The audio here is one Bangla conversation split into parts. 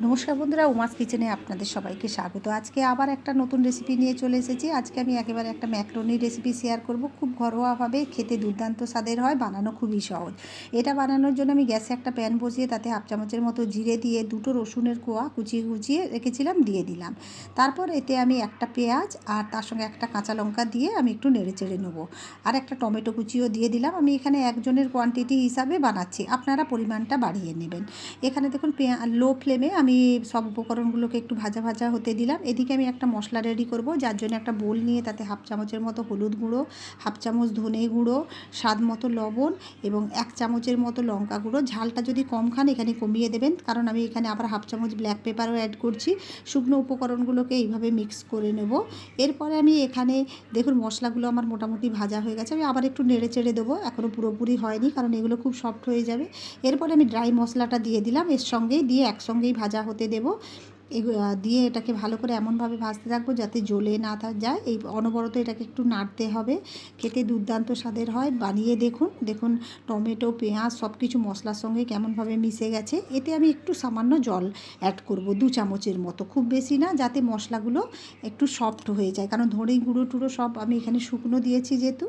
নমস্কার বন্ধুরা, উমাস কিচেনে আপনাদের সবাইকে স্বাগত। আজকে আবার একটা নতুন রেসিপি নিয়ে চলে এসেছি। আজকে আমি একেবারে একটা ম্যাক্রোনির রেসিপি শেয়ার করব। খুব ঘরোয়াভাবে খেতে দুর্দান্ত স্বাদের হয়, বানানো খুবই সহজ। এটা বানানোর জন্য আমি গ্যাসে একটা প্যান বসিয়ে তাতে হাফ চামচের মতো জিরে দিয়ে দুটো রসুনের কোয়া কুচিয়ে কুচিয়ে রেখেছিলাম, দিয়ে দিলাম। তারপর এতে আমি একটা পেঁয়াজ আর তার সঙ্গে একটা কাঁচা লঙ্কা দিয়ে আমি একটু নেড়ে চেড়ে নেব। আর একটা টমেটো কুচিও দিয়ে দিলাম। আমি এখানে একজনের কোয়ান্টিটি হিসাবে বানাচ্ছি। আপনারা পরিমাণটা বাড়িয়ে নেবেন। এখানে দেখুন, পেঁয়া লো ফ্লেমে আমি সব উপকরণগুলোকে একটু ভাজা ভাজা হতে দিলাম। এদিকে আমি একটা মশলা রেডি করব, যার জন্য একটা বোল নিয়ে তাতে হাফ চামচের মতো হলুদ গুঁড়ো হাফ চামচ ধনে গুঁড়ো, স্বাদ মতো লবণ এবং এক চামচের মতো লঙ্কা গুঁড়ো। ঝালটা যদি কম খান এখানে কমিয়ে দেবেন, কারণ আমি এখানে আবার হাফ চামচ ব্ল্যাক পেপারও অ্যাড করছি। শুকনো উপকরণগুলোকে এইভাবে মিক্স করে নেব। এরপরে আমি এখানে, দেখুন মশলাগুলো আমার মোটামুটি ভাজা হয়ে গেছে। আমি আবার একটু নেড়ে চেড়ে দেবো এখনও পুরোপুরি হয়নি, কারণ এগুলো খুব সফট হয়ে যাবে। এরপরে আমি ড্রাই মশলাটা দিয়ে দিলাম, এর সঙ্গেই দিয়ে একসঙ্গেই ভাজা হতে দেবো। দিয়ে এটাকে ভালো করে এমনভাবে ভাজতে থাকব যাতে জ্বলে না যায়। এই অনবরত এটাকে একটু নাড়তে হবে। খেতে দুর্দান্ত স্বাদের হয়। বানিয়ে দেখুন। দেখুন টমেটো, পেঁয়াজ সব কিছু মশলার সঙ্গে কেমনভাবে মিশে গেছে। এতে আমি একটু সামান্য জল অ্যাড করব দু চামচের মতো। খুব বেশি না, যাতে মশলাগুলো একটু সফট হয়ে যায়। কারণ ধরে গুঁড়ো টুড়ো সব আমি এখানে শুকনো দিয়েছি যেহেতু,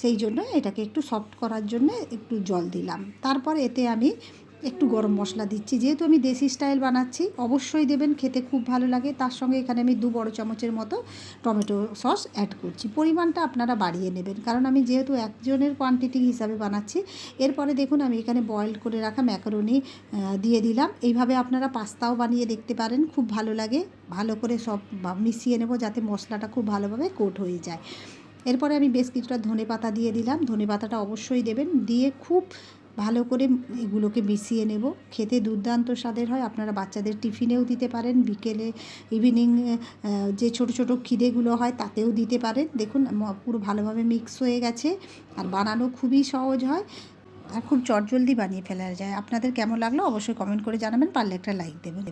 সেই জন্য এটাকে একটু সফট করার জন্য একটু জল দিলাম। তারপর এতে আমি একটু গরম মশলা দিচ্ছি। যেহেতু আমি দেশি স্টাইল বানাচ্ছি, অবশ্যই দেবেন, খেতে খুব ভালো লাগে। তার সঙ্গে এখানে আমি দু বড় চামচের মতো টমেটো সস অ্যাড করছি। পরিমাণটা আপনারা বাড়িয়ে নেবেন। কারণ আমি যেহেতু একজনের কোয়ান্টিটি হিসাবে বানাচ্ছি, এরপরে দেখুন আমি এখানে বয়েল করে রাখা ম্যাকারনি দিয়ে দিলাম। এইভাবে আপনারা পাস্তাও বানিয়ে দেখতে পারেন, খুব ভালো লাগে। ভালো করে সব মিশিয়ে নেব যাতে মশলাটা খুব ভালোভাবে কোট হয়ে যায়। এরপরে আমি বেশ কিছুটা ধনে পাতা দিয়ে দিলাম। ধনে পাতাটা অবশ্যই দেবেন। দিয়ে খুব ভালো করে এগুলোকে মিশিয়ে নেব। খেতে দুর্দান্ত স্বাদের হয়। আপনারা বাচ্চাদের টিফিনেও দিতে পারেন। বিকেলে ইভিনিং যে ছোট ছোট খিদেগুলো হয় তাতেও দিতে পারেন। দেখুন পুরো ভালোভাবে মিক্স হয়ে গেছে আর বানানো খুবই সহজ হয়। আর খুব চটজলদি বানিয়ে ফেলা যায়। আপনাদের কেমন লাগল অবশ্যই কমেন্ট করে জানাবেন। পারলে একটা লাইক দেবেন।